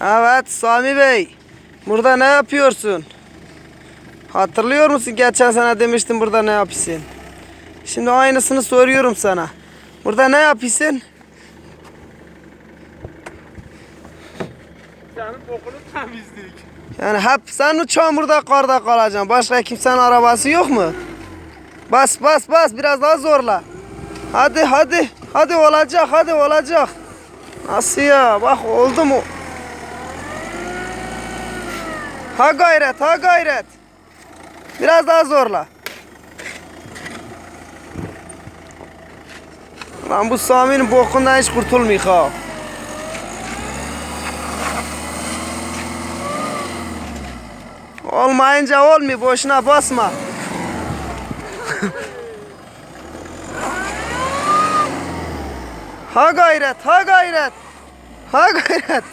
Evet Sami Bey. Burada ne yapıyorsun? Hatırlıyor musun? Geçen sene demiştin burada ne yapıyorsun? Şimdi aynısını soruyorum sana. Burada ne yapıyorsun? Senin bokunu temizlik. Yani hep sen mi çamurda karda kalacaksın? Başka kimsenin arabası yok mu? Bas bas bas biraz daha zorla. Hadi hadi. Hadi olacak hadi olacak. Nasıl ya? Bak oldu mu? Ha gayret ha gayret. Biraz daha zorla. Lan bu Sami'nin bokundan hiç kurtulmuyor ha. Olmayınca olmuyor boşuna basma. ha gayret, ha gayret. Ha gayret.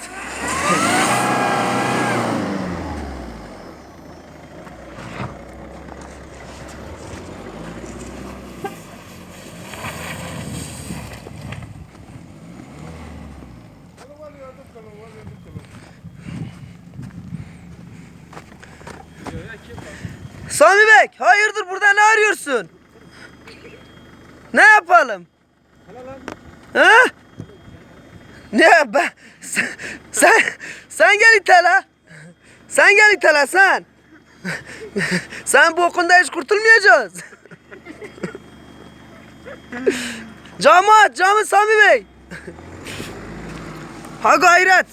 Sami Bey, hayırdır burada ne arıyorsun? Ne yapalım? Ha? Ne ben sen, sen sen gel itele. Sen gel itele sen. sen bokunda hiç kurtulmayacağız. camı aç, camı Sami Bey. Ha gayret.